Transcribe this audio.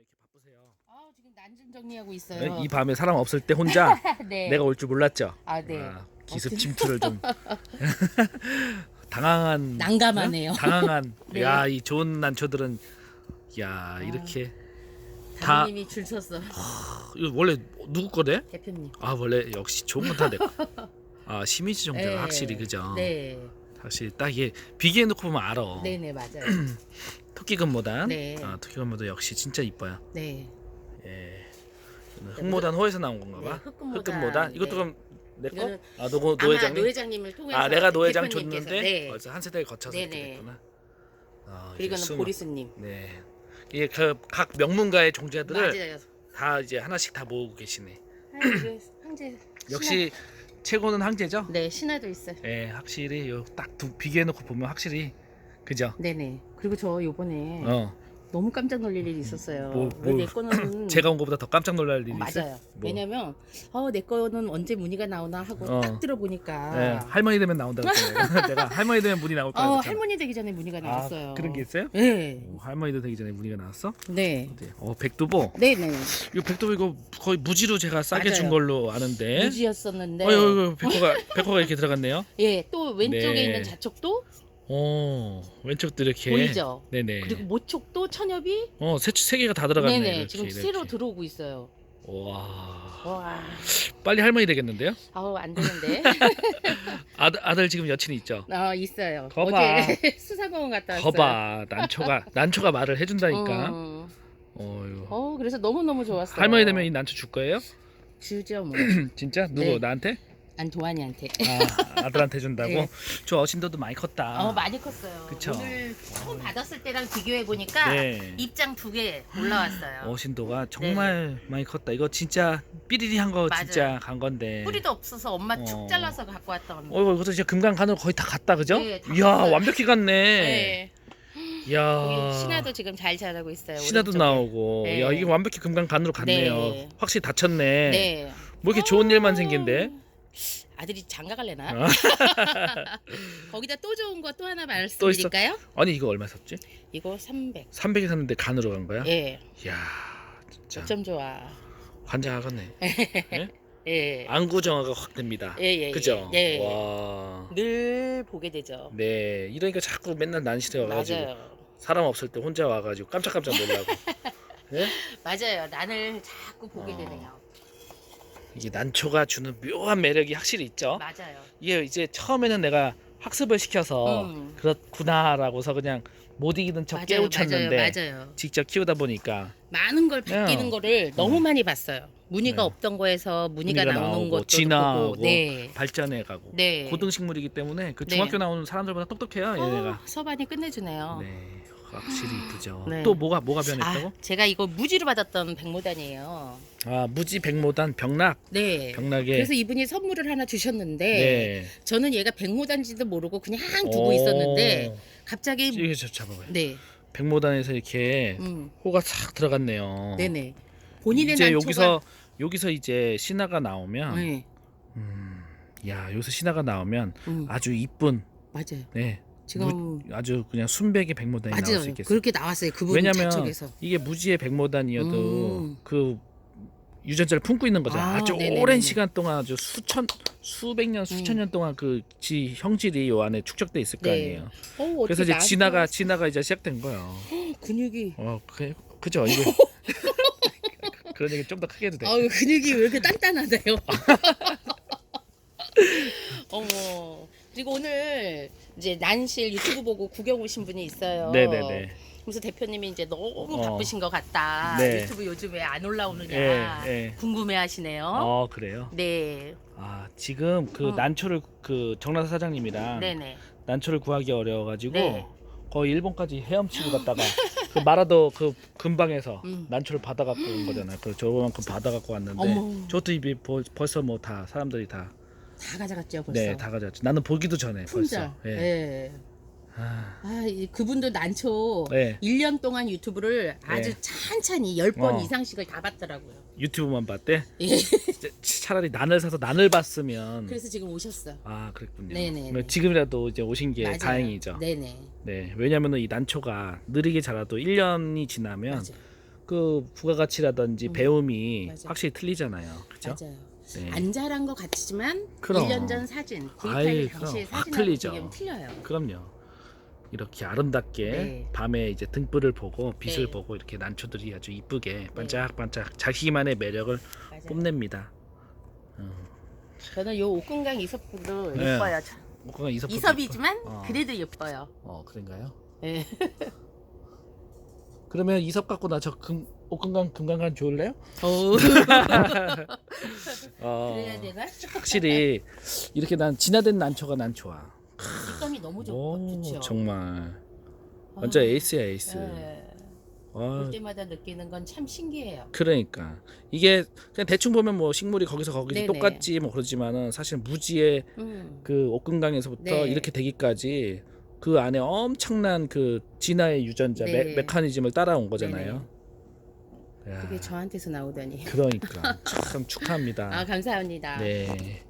왜 이렇게 바쁘세요? 아 지금 난징 정리하고 있어요. 네, 이 밤에 사람 없을 때 혼자 네. 내가 올 줄 몰랐죠. 아 네. 아, 기습 침투를 좀 당황한 난감하네요. 네? 당황한 네. 야이 좋은 난초들은 야 이렇게 다- 대표님이 줄 섰어. 이거 원래 누구 거래? 대표님. 아 원래 역시 좋은 건 다 내가. 아 심희지 정자가 네. 확실히 그죠. 네. 확실히 딱 이게 비교해 놓고 보면 알아. 네네 맞아요. 토끼 금모단. 네. 아 토끼 금모단 역시 진짜 이뻐요. 네. 예. 흑모단 호에서 나온 건가 봐. 네, 흑금모단. 흑금모단. 이것도 네. 그럼 내 거? 이거는 아 노, 아마 노회장님? 노회장님을 통해서 아 내가 노회장 대표님께서, 줬는데 네. 벌써 한 세대를 거쳐서 이렇게 네네. 됐구나. 아, 이게 그리고는 수능. 보리스님. 네. 이게 그각 명문가의 종자들을 맞아요. 다 이제 하나씩 다 모으고 계시네. 아, 이게 황제. 역시 최고는 황제죠. 신화. 네 신화도 있어요. 예, 확실히 요딱 비교해 놓고 보면 확실히 그죠. 네네. 그리고 저 요번에 어, 너무 깜짝 놀랄 일이 있었어요. 뭐, 왜 뭐, 내 거는 제가 온 것보다 더 깜짝 놀랄 일이 있어요. 맞아요. 뭐. 왜냐면 어, 내 거는 언제 문의가 나오나 하고 어. 딱 들어보니까 예, 할머니 되면 나온다고 했잖아요. 내가 할머니 되면 문이 나올 거야. 어, 그랬잖아. 할머니 되기 전에 문의가 나왔어요. 아, 그런 게 있어요? 네. 오, 할머니도 되기 전에 문의가 나왔어? 네. 어디? 어, 백두보. 네네. 이거 백두보 이거 거의 무지로 제가 싸게 맞아요. 준 걸로 아는데. 무지였었는데. 어, 이거, 이거 백호가 백호가 이렇게 들어갔네요. 예, 또 왼쪽에 네. 있는 자촉도 어, 왼쪽도 이렇게. 보이죠? 네네. 그리고 모촉도 천엽이 어, 세, 세 개가 다 들어갔네. 네네 이렇게, 지금 이렇게. 새로 들어오고 있어요. 와. 와, 빨리 할머니 되겠는데요? 아우 안 되는데. 아들, 아들 지금 여친이 있죠? 어 있어요. 거봐. 어제 수사공원 갔다 왔어요. 거봐 난초가 난초가 말을 해준다니까. 어, 어휴. 어 그래서 너무 너무 좋았어요. 할머니 되면 이 난초 줄 거예요? 주죠 뭐. 진짜 누구 네. 나한테? 안 도환이한테. 아 아들한테 준다고? 네. 저 어신도도 많이 컸다. 어 많이 컸어요. 그쵸. 오늘 처음 받았을 때랑 비교해 보니까 네. 입장 두 개 올라왔어요. 어신도가 정말 많이 컸다. 이거 진짜 삐리리 한 거 맞아요. 진짜 간 건데. 뿌리도 없어서 엄마 어. 축 잘라서 갖고 왔던. 어 이거 이것도 진짜 금강간으로 거의 다 갔다 그죠? 네, 다 이야 갔어요. 완벽히 갔네. 네. 이야. 신화도 지금 잘 자라고 있어요. 신화도 오른쪽에. 나오고. 네. 야 이게 완벽히 금강간으로 갔네요. 네. 확실히 다쳤네. 네. 뭐 이렇게 좋은 일만 생긴데? 아들이 장가 갈래나? 아. 거기다 또 좋은 거 또 하나? 말씀드릴까요? 아니 이거 얼마 샀지? 이거 300. 300에 샀는데 간으로 간 거야? 예. 이야 진짜 어쩜 좋아. 환장하겠네. 예. 안구정화가 확 됩니다. 예, 예, 예. 그죠? 예. 와. 늘 보게 되죠. 네, 이러니까 자꾸 맨날 난시대 와가지고 맞아요. 사람 없을 때 혼자 와가지고 깜짝깜짝 놀라고. 네? 맞아요. 난을 자꾸 보게 어. 되네요. 이게 난초가 주는 묘한 매력이 확실히 있죠. 맞아요. 이게 이제 처음에는 내가 학습을 시켜서 음. 그렇구나라고서 그냥 못 이기는 척 맞아요. 깨우쳤는데 맞아요. 맞아요. 직접 키우다 보니까 많은 걸 바뀌는 네. 거를 너무 많이 봤어요. 무늬가 네. 없던 거에서 무늬가, 무늬가 나오는 나오고, 것도 진화하고, 보고. 네. 발전해가고 네. 고등 식물이기 때문에 그 네. 중학교 나오는 사람들보다 똑똑해요 얘네가. 어, 서반이 끝내주네요. 네, 확실히 이쁘죠. 네. 또 뭐가 뭐가 변했다고? 아, 제가 이거 무지로 받았던 백모단이에요. 아, 무지 백모단 병락 네. 병락에 그래서 이분이 선물을 하나 주셨는데 네. 저는 얘가 백모단지도 모르고 그냥 두고 오. 있었는데 갑자기 이게 저 잡아봐요. 네, 백모단에서 이렇게 음, 호가 싹 들어갔네요. 네네. 본인의 이제 난초가 여기서 여기서 이제 신화가 나오면 네, 음, 야 여기서 신화가 나오면 음, 아주 이쁜 맞아요. 네 지금 무- 아주 그냥 순백의 백모단이 나올 수 맞아요. 있겠어요. 그렇게 나왔어요. 그분 왜냐면 자쪽에서. 이게 무지의 백모단이어도 음. 그 유전자를 품고 있는 거죠. 아, 아, 주 네네네네. 오랜 시간 동안 아주 수천 수백 년 수천 음. 년 동안 그 지 형질이 요 안에 축적돼 있을 거 네. 아니에요. 어, 그래서 이제 진화가? 진화가 이제 시작된 거예요. 근육이 어, 그, 그죠 이거 그런 얘기 좀 더 크게 해도 돼. 아유 근육이 왜 이렇게 단단하대요. 어머. 그리고 오늘 이제 난실 유튜브 보고 구경 오신 분이 있어요. 네네네. 그래서 대표님이 이제 너무 어. 바쁘신 것 같다. 네. 유튜브 요즘 왜안 올라오느냐 예, 예. 궁금해하시네요. 어 그래요. 네, 아 지금 그 어. 난초를 그 정나사 사장님이랑 네네. 난초를 구하기 어려워가지고 네. 거의 일본까지 헤엄치고 갔다가 그 마라도 그 근방에서 음. 난초를 받아갖고 온 거잖아요. 그 저만큼 받아갖고 왔는데 어머. 저도 입이 벌- 벌써 뭐 다 사람들이 다 다 가져갔죠 벌써. 네, 다 가져왔죠. 나는 보기도 전에 혼자. 벌써. 예. 예. 아, 아, 이- 그분도 난초 네. 1년 동안 유튜브를 아주 네. 찬찬히 10번 어. 이상씩을 다 봤더라고요. 유튜브만 봤대. 예. 차라리 난을 사서 난을 봤으면 그래서 지금 오셨어. 아 그랬군요. 네네. 그러면 지금이라도 이제 오신 게 맞아요. 다행이죠. 네 네. 네, 왜냐면은 이 난초가 느리게 자라도 1년이 지나면 맞아요. 그 부가가치라든지 음. 배움이 맞아. 확실히 틀리잖아요. 그죠? 맞아요. 네. 안 자란 것 같지만 그럼. 1년 전 사진, 아이, 데이터일 당시의 그럼. 아, 사진하고 틀리죠. 비교하면 틀려요. 그럼요. 이렇게 아름답게 네. 밤에 이제 등불을 보고 빛을 네. 보고 이렇게 난초들이 아주 이쁘게 반짝반짝 자기만의 매력을 맞아요. 뽐냅니다. 저는 요 옥금강 이섭도 네. 예뻐요. 뭐가 이섭 이섭이지만 어. 그래도 예뻐요. 어 그런가요? 네. 그러면 이섭 갖고 나 저 금 옥금강 금강간 좋을래요? 오. 어, 그래야 되나? 확실히 이렇게 난 진화된 난초가 난 좋아. 식감이 너무 좋, 오, 좋죠. 정말 완전 아, 에이스야 에이스. 네. 어, 볼 때마다 느끼는 건 참 신기해요. 그러니까 이게 그냥 대충 보면 뭐 식물이 거기서 거기서 네네. 똑같지 뭐 그러지만은 사실 무지의 음. 그 옥금강에서부터 네. 이렇게 되기까지 그 안에 엄청난 그 진화의 유전자 네. 메, 메커니즘을 따라온 거잖아요. 야, 그게 저한테서 나오다니. 그러니까 참 축하합니다. 아 감사합니다. 네.